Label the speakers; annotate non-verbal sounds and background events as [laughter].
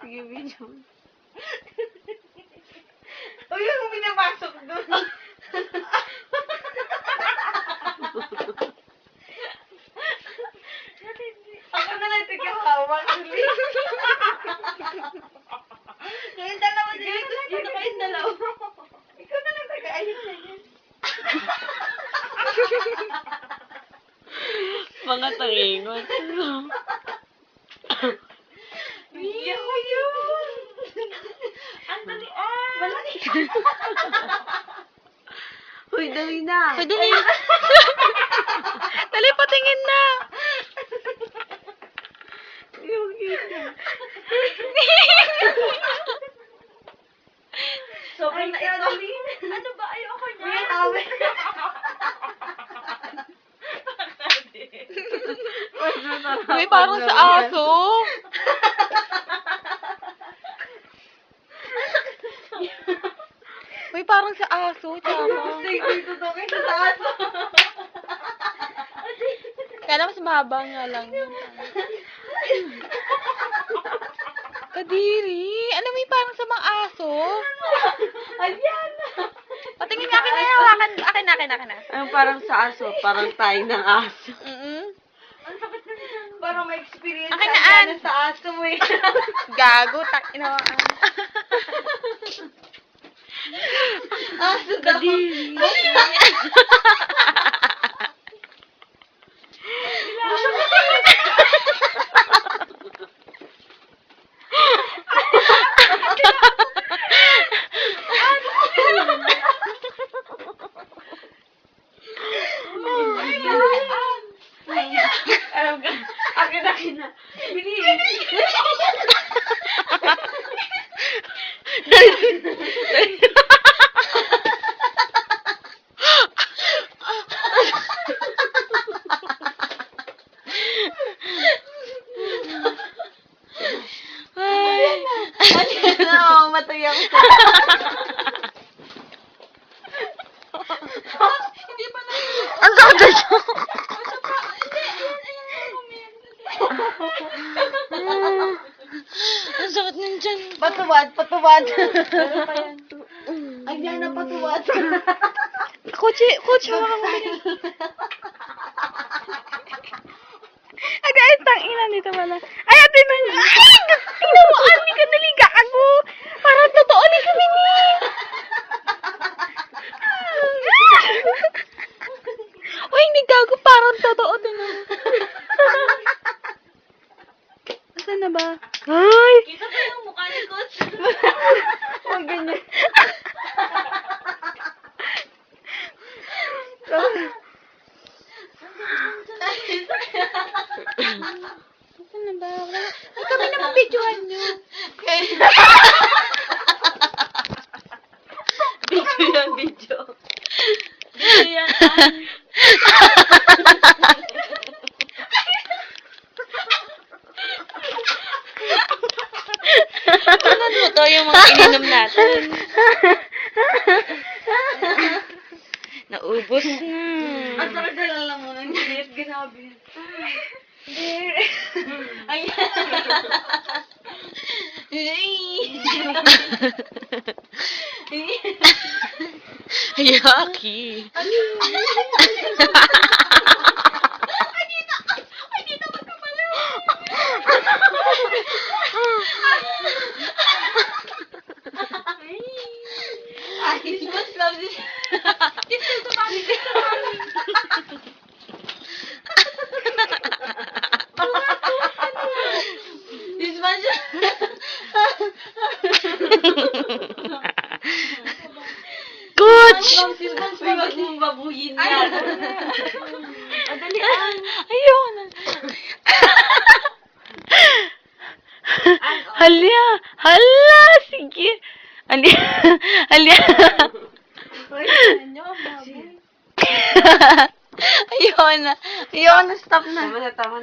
Speaker 1: Sige, video.
Speaker 2: Uy, yung pinapasok doon. Ako na lang tigahawak. Yung dalawa din. Yung kayong dalawa. Ikaw na lang taga-ayun na yun.
Speaker 1: Mga tangingot.
Speaker 2: Iya ko yun. Ang dalian. Malaki.
Speaker 1: Uy, dali na.
Speaker 3: Uy, dali. dali, patingin na.
Speaker 1: Yung kita.
Speaker 2: Sobrang na ito. Ano ba? Ayoko niya. May [laughs]
Speaker 3: Uy, parang sa aso. Uy, parang sa aso, tsaka.
Speaker 2: Dito daw kayo sa taas.
Speaker 3: Kaya mas mahaba nga lang yun. Kadiri, ano may parang sa mga aso?
Speaker 2: Ayan.
Speaker 3: Patingin nga akin na akin, akin akin akin na.
Speaker 1: Ano parang sa aso? Parang tayo ng aso.
Speaker 3: Mm-mm.
Speaker 2: Ang sakit na nito. Parang may experience
Speaker 3: Akin na, Ann.
Speaker 2: na sa aso eh. [laughs]
Speaker 3: Gago, tak, ina mo.
Speaker 2: aso daw. Alam [laughs] ka, akin na, akin na. Bilis.
Speaker 3: Ay.
Speaker 2: Ayan na, matay ako. Hindi pa na
Speaker 3: Ang sakit na siya. Ang sakit ng tiyan.
Speaker 2: Patuwad, patuwad. Ay, yan na patuwad.
Speaker 3: Kutsi, kutsi, hawa ka mo. Aga, ay, tang ina nito pala. Ay, ate na niya. Ay, tingnan mo, Ani ka naliga ako. Parang totoo ni kami ni. Uy, hindi gago, parang totoo din ako. Asan na ba? Ay!
Speaker 2: Kita Huwag ganyan.
Speaker 3: Asan na ba? Wala. Ay, kami naman videohan nyo.
Speaker 1: Video yan, video. Video yan.
Speaker 3: Tingnan mo to, yung mga ininom natin. Naubos
Speaker 2: Ang
Speaker 3: na.
Speaker 2: sakit na lang lang muna. Hindi, ginabi. Hindi. Ayan.
Speaker 3: Yucky.
Speaker 2: Ay,
Speaker 3: Coach!
Speaker 2: Sis Bams, wag mong babuyin yan. Madali ang.
Speaker 3: Ayaw na. Halya! Hala! Sige! Halya! Halya! Ayaw na. Ayaw na. Stop na.
Speaker 1: Tama na, tama